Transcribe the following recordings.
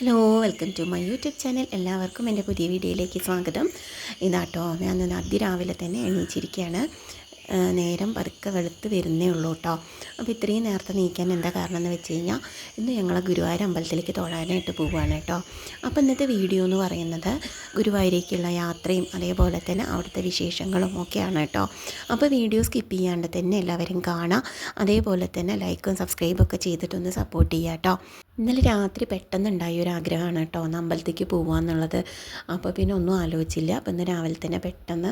Hello welcome to my YouTube channel എല്ലാവർക്കും എന്റെ പുതിയ വീഡിയോയിലേക്ക് സ്വാഗതം. ഇതാട്ടോ ഞാൻ ഇന്ന് അതിരാവിലെ തന്നെ എണീച്ചിരിക്കുകയാണ്. നേരം പതുക്കെ വെളുത്ത് വരുന്നേ ഉള്ളൂ കേട്ടോ അപ്പോൾ ഇത്രയും നേരത്തെ നീക്കാൻ എന്താ കാരണം എന്ന് വെച്ച് കഴിഞ്ഞാൽ ഇന്ന് ഞങ്ങൾ ഗുരുവായൂർ അമ്പലത്തിലേക്ക് തൊഴാനായിട്ട് പോവുകയാണ് കേട്ടോ അപ്പോൾ ഇന്നത്തെ വീഡിയോ എന്ന് പറയുന്നത് ഗുരുവായൂരേക്കുള്ള യാത്രയും അതേപോലെ തന്നെ അവിടുത്തെ വിശേഷങ്ങളും ഒക്കെയാണ് കേട്ടോ അപ്പോൾ വീഡിയോ സ്കിപ്പ് ചെയ്യാണ്ട് തന്നെ എല്ലാവരും കാണാം. അതേപോലെ തന്നെ ലൈക്കും സബ്സ്ക്രൈബൊക്കെ ചെയ്തിട്ടൊന്ന് സപ്പോർട്ട് ചെയ്യാം കേട്ടോ ഇന്നലെ രാത്രി പെട്ടെന്നുണ്ടായ ഒരു ആഗ്രഹമാണ് കേട്ടോ. ഒന്ന് അമ്പലത്തേക്ക് പോവാന്നുള്ളത്. അപ്പോൾ പിന്നെ ഒന്നും ആലോചിച്ചില്ല. അപ്പോൾ ഇന്ന് രാവിലെ തന്നെ പെട്ടെന്ന്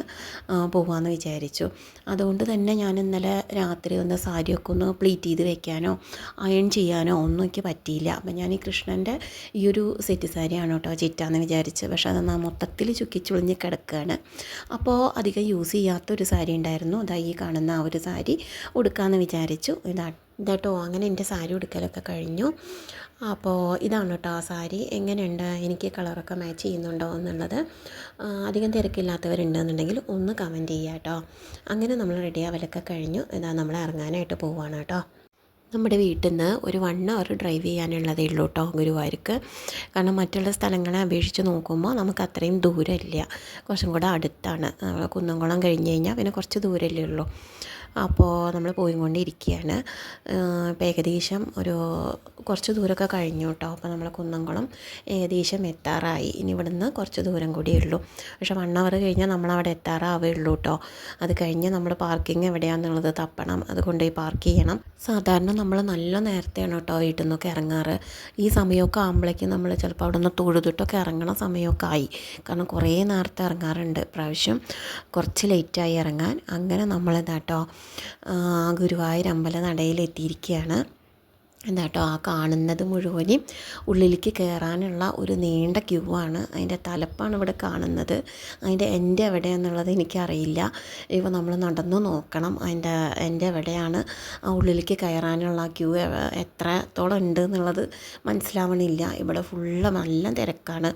ആ, പോകാമെന്ന് വിചാരിച്ചു. അതുകൊണ്ട് തന്നെ ഞാൻ ഇന്നലെ രാത്രി ഒന്ന് സാരിയൊക്കെ ഒന്ന് പ്ലീറ്റ് ചെയ്ത് വെക്കാനോ അയൺ ചെയ്യാനോ ഒന്നും എനിക്ക് പറ്റിയില്ല. അപ്പോൾ ഞാൻ ഈ കൃഷ്ണന്റെ ഈ ഒരു സെറ്റ് സാരിയാണ് കേട്ടോ ചിറ്റാന്ന് വിചാരിച്ചു പക്ഷേ അത് മൊത്തത്തിൽ ചുക്കി ചുളിഞ്ഞ് കിടക്കുകയാണ്. അപ്പോൾ അധികം യൂസ് ചെയ്യാത്ത ഒരു സാരി ഉണ്ടായിരുന്നു. അതാ ഈ കാണുന്ന ആ ഒരു സാരി ഉടുക്കാമെന്ന് വിചാരിച്ചു. ഇതാ ഇതാട്ടോ അങ്ങനെ എന്റെ സാരി ഉടുക്കലൊക്കെ കഴിഞ്ഞു. അപ്പോൾ ഇതാണ് കേട്ടോ ആ സാരി. എങ്ങനെയുണ്ട്? എനിക്ക് കളറൊക്കെ മാച്ച് ചെയ്യുന്നുണ്ടോ എന്നുള്ളത് അധികം തിരക്കില്ലാത്തവരുണ്ടെന്നുണ്ടെങ്കിൽ ഒന്ന് കമന്റ് ചെയ്യുക കേട്ടോ. അങ്ങനെ നമ്മൾ റെഡി ആവലൊക്കെ കഴിഞ്ഞു. ഇതാ നമ്മൾ ഇറങ്ങാനായിട്ട് പോവുകയാണ് കേട്ടോ. നമ്മുടെ വീട്ടിൽ നിന്ന് ഒരു വൺ അവർ ഡ്രൈവ് ചെയ്യാനുള്ളതേ ഉള്ളൂ കേട്ടോ ഗുരുവായൂർക്ക്. കാരണം മറ്റുള്ള സ്ഥലങ്ങളെ അപേക്ഷിച്ച് നോക്കുമ്പോൾ നമുക്ക് അത്രയും ദൂരമില്ല. കുറച്ചും കൂടെ അടുത്താണ്. കുന്നംകുളം കഴിഞ്ഞ് കഴിഞ്ഞാൽ പിന്നെ കുറച്ച് ദൂരമല്ലേ ഉള്ളൂ. അപ്പോൾ നമ്മൾ പോയിക്കൊണ്ടിരിക്കുകയാണ് ഇപ്പോൾ ഏകദേശം ഒരു കുറച്ച് ദൂരമൊക്കെ കഴിഞ്ഞു കേട്ടോ. അപ്പോൾ നമ്മൾ കുന്നംകുളം ഏകദേശം എത്താറായി. ഇനി ഇവിടുന്ന് കുറച്ച് ദൂരം കൂടിയേ ഉള്ളൂ. പക്ഷേ വൺ അവർ കഴിഞ്ഞാൽ നമ്മളവിടെ എത്താറാവേ ഉള്ളൂ കേട്ടോ. അത് കഴിഞ്ഞ് നമ്മൾ പാർക്കിംഗ് എവിടെയാണെന്നുള്ളത് തപ്പണം. അതുകൊണ്ട് ഈ പാർക്ക് ചെയ്യണം. സാധാരണ നമ്മൾ നല്ല നേരത്തെയാണ് കേട്ടോ വീട്ടിൽ നിന്നൊക്കെ ഇറങ്ങാറ് ഈ സമയമൊക്കെ ആകുമ്പോഴേക്കും നമ്മൾ ചിലപ്പോൾ അവിടെ നിന്ന് തൊഴുതിട്ടൊക്കെ ഇറങ്ങണ സമയമൊക്കെ ആയി. കാരണം കുറേ നേരത്തെ ഇറങ്ങാറുണ്ട് പ്രാവശ്യം കുറച്ച് ലേറ്റായി ഇറങ്ങാൻ അങ്ങനെ നമ്മളിതാട്ടോ ഗുരുവായൂർ അമ്പല എത്തിയിരിക്കുകയാണ് എന്താട്ടോ ആ കാണുന്നത് മുഴുവനും ഉള്ളിലേക്ക് കയറാനുള്ള ഒരു നീണ്ട ക്യൂ ആണ്. അതിന്റെ തലപ്പാണ് ഇവിടെ കാണുന്നത്. അതിന്റെ എന്റെ എവിടെയാണെന്നുള്ളത് എനിക്കറിയില്ല. ഇപ്പോൾ നമ്മൾ നടന്നു നോക്കണം. അതിന്റെ എന്റെ എവിടെയാണ് ആ ഉള്ളിലേക്ക് കയറാനുള്ള ക്യൂ എത്രത്തോളം ഉണ്ട് എന്നുള്ളത് മനസ്സിലാവണില്ല. ഇവിടെ ഫുള്ള് നല്ല തിരക്കാണ്.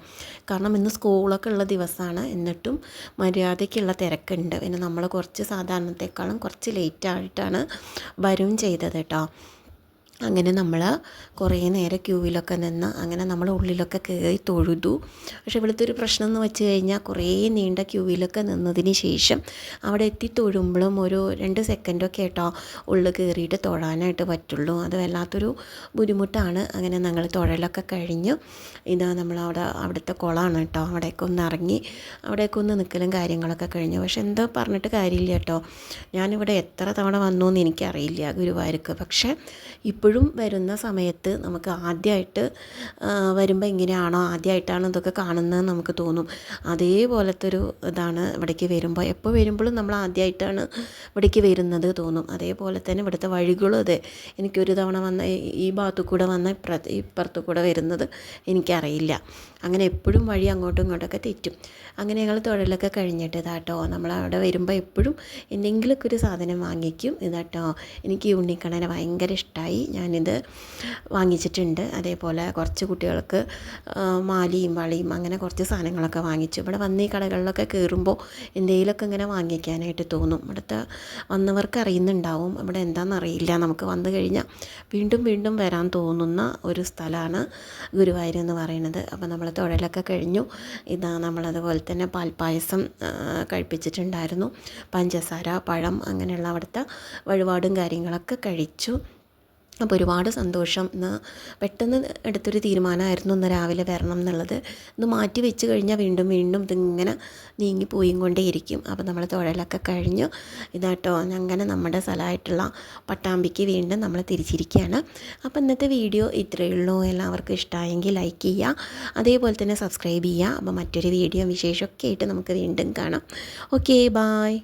കാരണം ഇന്ന് സ്കൂളൊക്കെ ഉള്ള ദിവസമാണ്. എന്നിട്ടും മര്യാദയ്ക്കുള്ള തിരക്കുണ്ട്. പിന്നെ നമ്മൾ കുറച്ച് സാധാരണത്തെക്കാളും കുറച്ച് ലേറ്റായിട്ടാണ് വരും ചെയ്തത് കേട്ടോ. അങ്ങനെ നമ്മൾ കുറേ നേരം ക്യൂവിലൊക്കെ നിന്ന് അങ്ങനെ നമ്മൾ ഉള്ളിലൊക്കെ കയറി തൊഴുതു. പക്ഷെ ഇവിടുത്തെ ഒരു പ്രശ്നം എന്ന് വെച്ച് കഴിഞ്ഞാൽ കുറേ നീണ്ട ക്യൂവിലൊക്കെ നിന്നതിന് ശേഷം അവിടെ എത്തി തൊഴുമ്പോഴും ഒരു രണ്ട് സെക്കൻഡൊക്കെ കേട്ടോ ഉള്ളിൽ കയറിയിട്ട് തൊഴാനായിട്ട് പറ്റുള്ളൂ. അത് വല്ലാത്തൊരു ബുദ്ധിമുട്ടാണ്. അങ്ങനെ ഞങ്ങൾ തൊഴലൊക്കെ കഴിഞ്ഞ് ഇതാ നമ്മൾ അവിടെ അവിടുത്തെ കുളമാണ് കേട്ടോ. അവിടേക്ക് ഒന്ന് ഇറങ്ങി അവിടേക്ക് ഒന്ന് നിൽക്കലും കാര്യങ്ങളൊക്കെ കഴിഞ്ഞു. പക്ഷെ എന്തോ പറഞ്ഞിട്ട് കാര്യമില്ല കേട്ടോ. ഞാനിവിടെ എത്ര തവണ വന്നു എന്ന് എനിക്കറിയില്ല ഗുരുവായൂർക്ക്. പക്ഷേ ഇപ്പോഴും വരുന്ന സമയത്ത് നമുക്ക് ആദ്യമായിട്ട് വരുമ്പോൾ എങ്ങനെയാണോ ആദ്യമായിട്ടാണ് ഇതൊക്കെ കാണുന്നത് നമുക്ക് തോന്നും. അതേപോലത്തെ ഒരു ഇതാണ് ഇവിടേക്ക് വരുമ്പോൾ എപ്പോൾ വരുമ്പോഴും നമ്മൾ ആദ്യമായിട്ടാണ് ഇവിടേക്ക് വരുന്നത് തോന്നും. അതേപോലെ തന്നെ ഇവിടുത്തെ വഴികളും അതെ. എനിക്കൊരു തവണ വന്ന ഈ- ഭാഗത്തു കൂടെ വന്ന ഇപ്പുറത്ത് ഇപ്പുറത്തു കൂടെ വരുന്നത് എനിക്കറിയില്ല. അങ്ങനെ എപ്പോഴും വഴി അങ്ങോട്ടും ഇങ്ങോട്ടൊക്കെ തെറ്റും. അങ്ങനെ ഞങ്ങൾ തൊഴിലൊക്കെ കഴിഞ്ഞിട്ട് ഇതാട്ടോ നമ്മളവിടെ വരുമ്പോൾ എപ്പോഴും എന്തെങ്കിലുമൊക്കെ ഒരു സാധനം വാങ്ങിക്കും. ഇതാട്ടോ എനിക്ക് ഈ ഉണ്ണിക്കണ്ണനെ ഭയങ്കര ഇഷ്ടമായി ഞാനിത് വാങ്ങിച്ചിട്ടുണ്ട്. അതേപോലെ കുറച്ച് കുട്ടികൾക്ക് മാലിയും വളയും അങ്ങനെ കുറച്ച് സാധനങ്ങളൊക്കെ വാങ്ങിച്ചു. ഇവിടെ വന്ന് ഈ കടകളിലൊക്കെ കയറുമ്പോൾ എന്തെങ്കിലുമൊക്കെ ഇങ്ങനെ വാങ്ങിക്കാനായിട്ട് തോന്നും. ഇവിടുത്തെ വന്നവർക്ക് അറിയുന്നുണ്ടാവും. ഇവിടെ എന്താണെന്നറിയില്ല നമുക്ക് വന്നു കഴിഞ്ഞാൽ വീണ്ടും വീണ്ടും വരാൻ തോന്നുന്ന ഒരു സ്ഥലമാണ് ഗുരുവായൂർ എന്ന് പറയുന്നത്. അപ്പോൾ നമ്മൾ തൊഴിലൊക്കെ കഴിഞ്ഞു. ഇതാ നമ്മളതുപോലെ തന്നെ പാൽപ്പായസം കഴിപ്പിച്ചിട്ടുണ്ടായിരുന്നു. പഞ്ചസാര പഴം അങ്ങനെയുള്ള അവിടുത്തെ വഴിപാടും കാര്യങ്ങളൊക്കെ കഴിച്ചു. അപ്പോൾ ഒരുപാട് സന്തോഷം. ഇന്ന് പെട്ടെന്ന് എടുത്തൊരു തീരുമാനമായിരുന്നു ഇന്ന് രാവിലെ വരണം എന്നുള്ളത്. ഇത് മാറ്റി വെച്ച് കഴിഞ്ഞാൽ വീണ്ടും വീണ്ടും ഇതിങ്ങനെ നീങ്ങി പോയും കൊണ്ടേയിരിക്കും അപ്പോൾ നമ്മൾ തൊഴലൊക്കെ കഴിഞ്ഞു. ഇതാട്ടോ അങ്ങനെ നമ്മുടെ സ്ഥലമായിട്ടുള്ള പട്ടാമ്പിക്ക് വീണ്ടും നമ്മൾ തിരിച്ചിരിക്കുകയാണ് അപ്പോൾ ഇന്നത്തെ വീഡിയോ ഇത്രയേ ഉള്ളൂ. എല്ലാവർക്കും ഇഷ്ടമായെങ്കിൽ ലൈക്ക് ചെയ്യുക അതേപോലെ തന്നെ സബ്സ്ക്രൈബ് ചെയ്യുക അപ്പോൾ മറ്റൊരു വീഡിയോ വിശേഷമൊക്കെ ആയിട്ട് നമുക്ക് വീണ്ടും കാണാം. Okay bye.